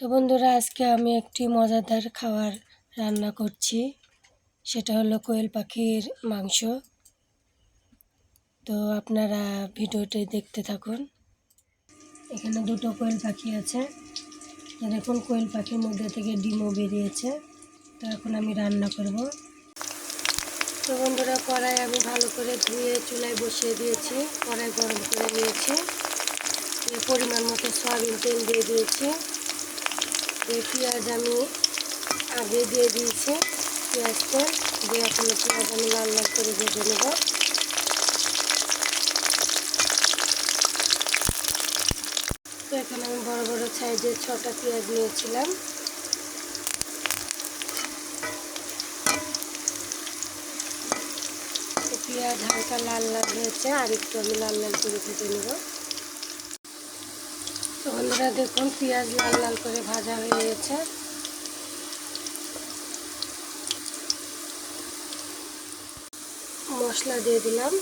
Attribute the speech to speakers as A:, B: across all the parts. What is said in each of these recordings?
A: তো বন্ধুরা, আজকে আমি একটি মজাদার খাবার রান্না করছি। সেটা হলো কোয়েল পাখির মাংস। তো আপনারা ভিডিওটি দেখতে থাকুন। এখানে দুটো কোয়েল পাখি আছে। দেখুন, কোয়েল পাখির মধ্যে থেকে ডিমও বেরিয়েছে। তো এখন আমি রান্না করব। তো বন্ধুরা, কড়াই আমি ভালো করে ধুয়ে চুলায় বসিয়ে দিয়েছি। কড়াই গরম করে নিয়েছি। পরিমাণ মতো সয়াবিন তেল দিয়ে দিয়েছি। এই পেঁয়াজ আমি আগে দিয়ে দিয়েছি। পেঁয়াজটা দিয়ে এখন পেঁয়াজ আমি লাল লাল করে ভেজে নেব। তো এখানে আমি বড় বড় সাইজের ছটা পেঁয়াজ নিয়েছিলাম। পেঁয়াজ হালকা লাল লাল হয়েছে, আর একটু আমি লাল লাল করে ভেজে নেব। তো দেখুন, পেঁয়াজ লাল লাল করে ভাজা হয়ে গেছে। মশলা দিয়ে দিলাম।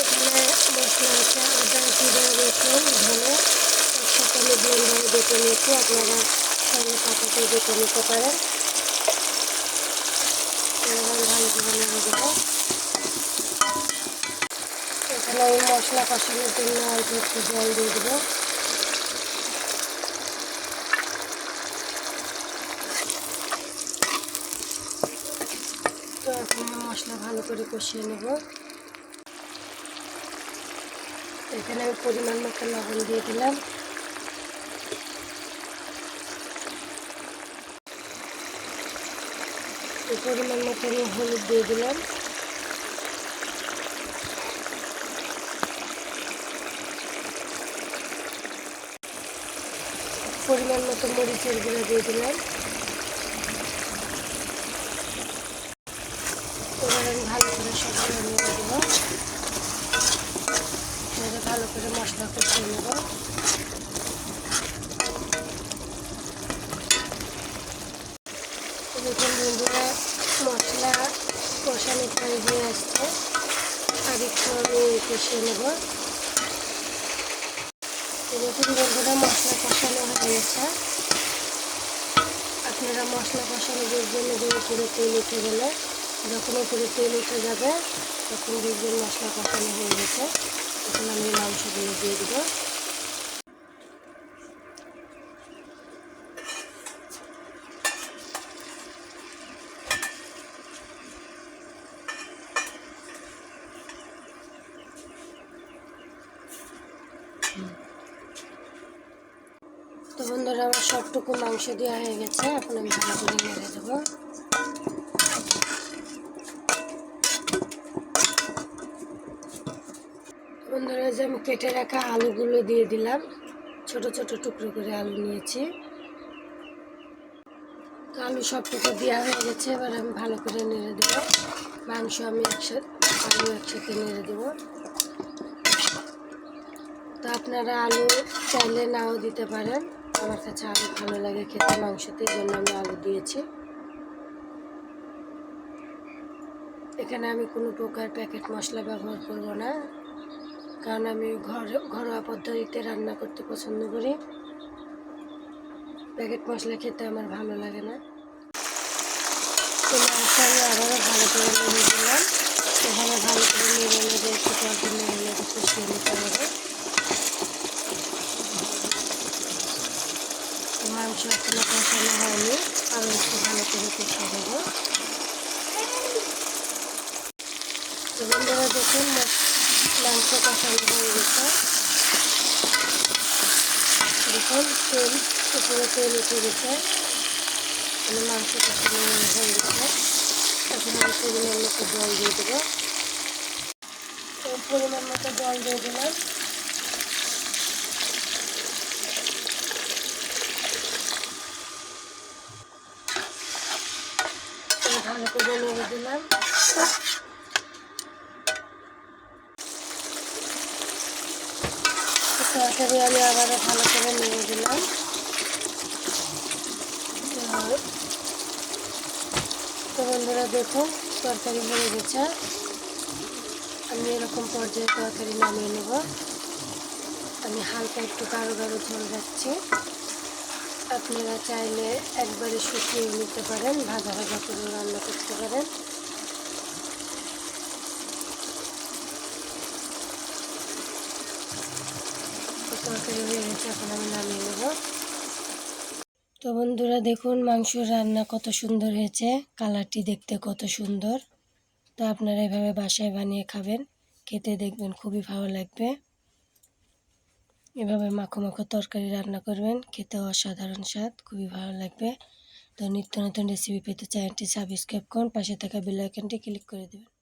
A: এখানে মশলা আছে, আদা, জিরে, রসুন, ধনে আমি ব্লেন্ডারে বেটে নিয়েছি। আপনারা সঙ্গে পাতাতে বেটে নিতে পারেন। ভালো করে দেবো মশলা কষানোর জন্য অল্প একটু জল দিয়ে দেবো। তো এখন মশলা ভালো করে কষিয়ে নেব। এখানে আমি পরিমাণ মতো লবণ দিয়ে দিলাম। পরিমাণ মতো আমি হলুদ দিয়ে দিলাম। পরিমাণ মতো মরিচের গুঁড়ো দিয়ে দিলাম। এবার আমি ভালো করে সবগুলো নিয়ে দেবো। এবারে ভালো করে মশলা কষিয়ে নেব। দেখুন বন্ধুরা, মশলা কষানো প্রায় হয়ে আসছে। আর একটু আমি কষিয়ে নেব। দেখুন বন্ধুরা মশলা কষানো হয়ে গেছে আপনারা মশলা কষানো দেখবেন যে উপরে তেল উঠে গেলে, যখন উপরে তেল উঠে যাবে, তখন দেখবেন মশলা কষানো হয়ে গেছে। তখন আমি মাংসগুলো দিয়ে দেবো। তো বন্ধুরা, আমার সবটুকু মাংস দেওয়া হয়ে গেছে। এখন আমি ভালো করে নেড়ে দেবো। বন্ধুরা যে আমি কেটে রাখা আলুগুলো দিয়ে দিলাম। ছোট ছোট টুকরো করে আলু নিয়েছি। তো আলু সবটুকু দেওয়া হয়ে গেছে, এবার আমি ভালো করে নেড়ে দেবো। মাংস আমি একসাথে, আলু একসাথে নেড়ে দেবো। তো আপনারা আলু চাইলে নাও দিতে পারেন। আমার কাছে আলু ভালো লাগে খেতে মাংসতে জন্য আমি আলু দিয়েছি। এখানে আমি কোনো প্রকার প্যাকেট মশলা ব্যবহার করব না, কারণ আমি ঘর, ঘরোয়া পদ্ধতিতে রান্না করতে পছন্দ করি। প্যাকেট মশলা খেতে আমার ভালো লাগে না। তো মাংস আমি ভালো করে নেড়ে দিলাম এখানে ভালো করে নেড়ে নেড়ে একটু পরপর নেড়ে নেড়ে কষিয়ে নিতে হবে মাংস এখনও কষানো হয়নি আরও একটু ভালো করে কষিয়ে দেবো বন্ধুরা দেখুন, মাংস কষানো হয়ে গেছে। দেখুন, তেল, উপরে তেল উঠে গেছে। মানে মাংস কষানো হয়ে গেছে। এখন আমি পরিমাণ মতো জল দিয়ে দেবো। পরিমাণ মতো জল দিয়ে দিলাম। ভালো করে নেড়ে দিলাম তরকারি আমি ভালো করে নেড়ে দিলাম তো বন্ধুরা দেখুন তরকারি হয়ে গেছে আমি এরকম পর্যায়ে তরকারি নামিয়ে নেব। আমি হালকা একটু গাঢ় গাঢ় ঝোল রাখছি আপনারা চাইলে একবারে শুকিয়ে নিতে পারেন, ভাজা ভাজা করে রান্না করতে পারেন। তো বন্ধুরা, দেখুন মাংসর রান্না কত সুন্দর হয়েছে, কালারটি দেখতে কত সুন্দর। তো আপনারা এভাবে বাসায় বানিয়ে খাবেন, খেতে দেখবেন খুবই ভালো লাগবে। এভাবে মাখো মাখো তরকারি রান্না করবেন। খেতে অসাধারণ স্বাদ, খুবই ভালো লাগবে। তো নিত্য নতুন রেসিপি পেতে চ্যানেলটি সাবস্ক্রাইব করুন, পাশে থাকা বেল আইকনটি ক্লিক করে দেবেন।